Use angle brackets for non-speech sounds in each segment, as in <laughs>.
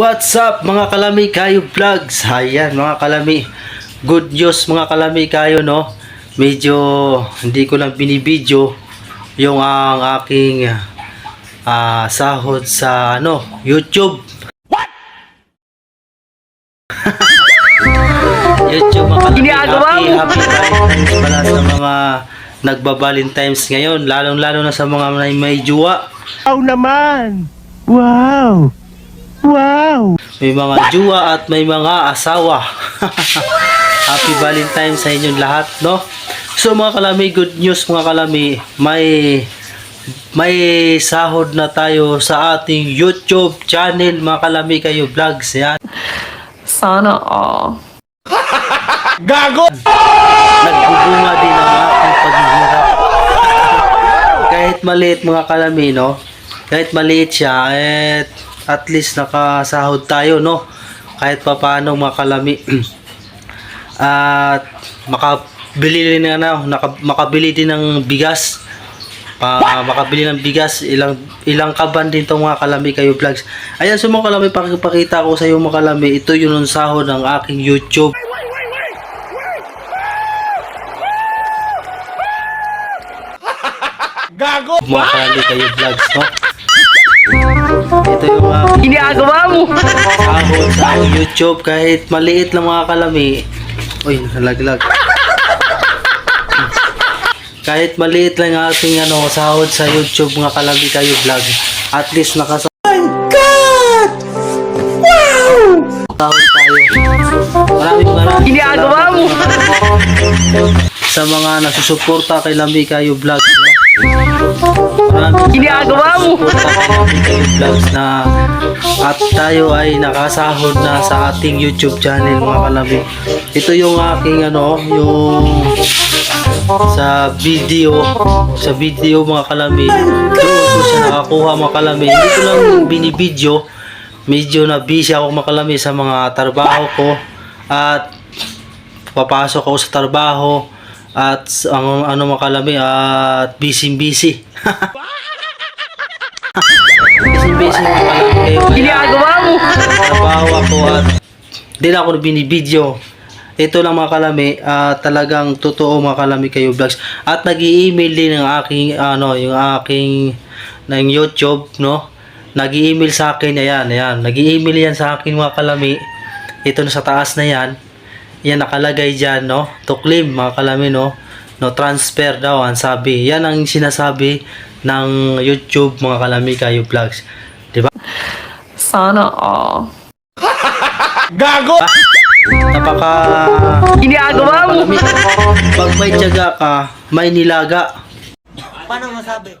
What's up mga kalami kayo vlogs? Ayan mga kalami. Good news mga kalami kayo no. Medyo hindi ko lang binibidyo yung ang aking ah, sahod sa ano, YouTube. What? <laughs> YouTube mga kalami. Ginagawa happy, mo. happy Valentine's pala sa mga nagba-Valentine's ngayon. Lalong-lalo na sa mga may, may jowa. Wow naman! Wow! Wow! May mga jowa at may mga asawa. Happy Valentine's sa inyong lahat, no? So mga kalami, good news mga kalami, may may sahod na tayo sa ating YouTube channel, mga kalami kayo vlogs, yan. Sana all. <laughs> Nagbubunga din ang aking paghihirap. Kahit maliit mga kalami, no? Kahit maliit siya, eh, at least nakasahod tayo, no? Kahit pa paano mga kalami. <clears throat> at makabili din ng ano, naka, makabili din ng bigas. Pa, makabili ng bigas, ilang ilang kaban din tong mga kalami kayo vlogs. Ayan, so mga kalami, pakipakita ko sa iyo mga kalami, ito yung sahod ng aking YouTube. mga kalami kayo vlogs, no? Ito yung aking Ginagawa mo! sahod sa aking YouTube kahit maliit lang mga kalami. Uy, nalaglag. kahit maliit lang ang aking ano, sahod sa YouTube mga kalami kayo vlog. At least nakasa sahod tayo. Maraming maraming Ginagawa mo! sa mga nasusuporta kay Lambi kayo vlog. Ginagawa mo! vlogs na at tayo ay nakasahod na sa ating YouTube channel mga kalabi. Ito yung aking ano, yung sa video, sa video mga kalami. Doon ko siya nakakuha mga kalami. Hindi ko lang binibidyo. Medyo na busy ako mga kalami sa mga trabaho ko. At papasok ako sa trabaho. At ang ano mga kalami, at busy busy. <laughs> busy busy mga kalami kayo. Kaya- Ginagawa mo! trabaho ako at di na ako binibidyo. Ito lang mga kalami, ah, talagang totoo mga kalami kayo vlogs. At nag email din ng aking, ano, yung aking, ng YouTube, no? nag email sa akin, ayan, ayan. nag email yan sa akin mga kalami. Ito na sa taas na yan. Yan nakalagay dyan, no? To claim mga kalami, no? No, transfer daw ang sabi. Yan ang sinasabi ng YouTube mga kalami kayo vlogs. Di ba? Sana all. Napaka Ginagawa mo! Pag may tiyaga ka, may nilaga. Paano masabi?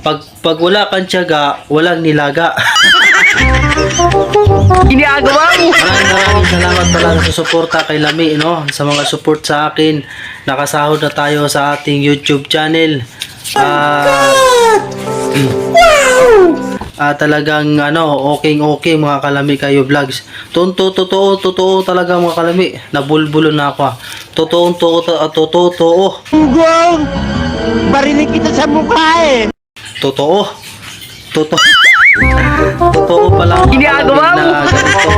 Pag, pag wala kang tiyaga, walang nilaga. Ginagawa mo! maraming maraming salamat talaga sa suporta kay Lami, no? Sa mga support sa akin. Nakasahod na tayo sa ating YouTube channel. Ah, ah, talagang ano, okay okay mga kalami kayo vlogs. Tunto totoo totoo talaga mga kalami. Nabulbulo na ako. ah. Totoo totoo totoo totoo. Ugong! Barinig kita sa mukha eh! Totoo. Totoo. Totoo pala. Ginagawa mo. na ganito.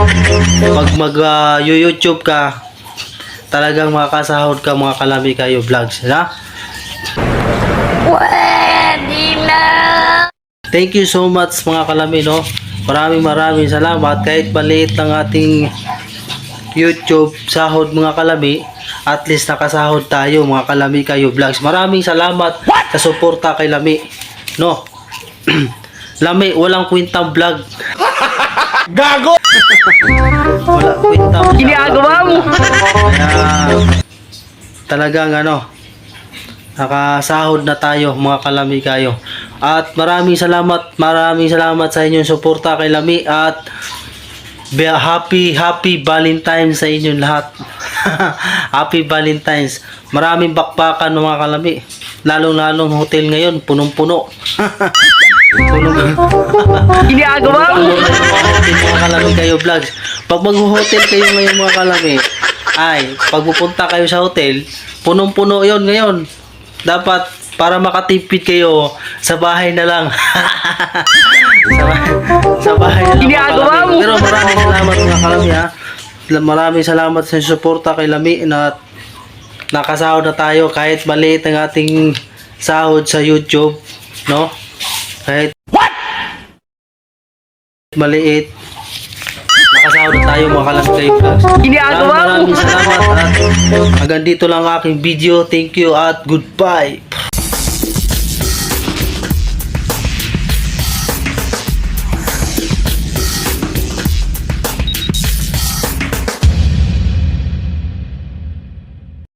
Pag mag ah, YouTube ka, talagang makakasahod ka mga kalami kayo vlogs. Ha? Pwede na! Thank you so much mga kalami, no? Maraming maraming salamat. Kahit maliit lang ating YouTube sahod mga kalami, at least nakasahod tayo mga kalami kayo vlogs. Maraming salamat sa suporta kay Lami. No? <clears throat> Lami, walang kwentang vlog. <laughs> Gago! Wala kwentang vlog. Ginagawa mo! Talagang ano, nakasahod na tayo mga kalami kayo. At maraming salamat, maraming salamat sa inyong suporta kay Lami at be- happy happy Valentine's sa inyong lahat. <laughs> happy Valentine's. Maraming bakbakan mga kalami. Lalong-lalong hotel ngayon, punong-puno. <laughs> Punong <laughs> Ginagawa mo! Mga kalami kayo vlogs. Pag mag-hotel kayo ngayon mga kalami, ay, pag pupunta kayo sa hotel, punong-puno yon ngayon. Dapat para makatipid kayo sa bahay na lang. <laughs> sa bahay, sa bahay na lang, Ginagawa mo. Pero maraming salamat mga kalami ha. Maraming salamat sa suporta kay Lami na nakasahod na tayo kahit maliit ang ating sahod sa YouTube, no? Kahit maliit nakasahod na tayo mga kalami kayo vlogs. Ginagawa mo. Maraming salamat at hanggang dito lang ang aking video. Thank you at goodbye.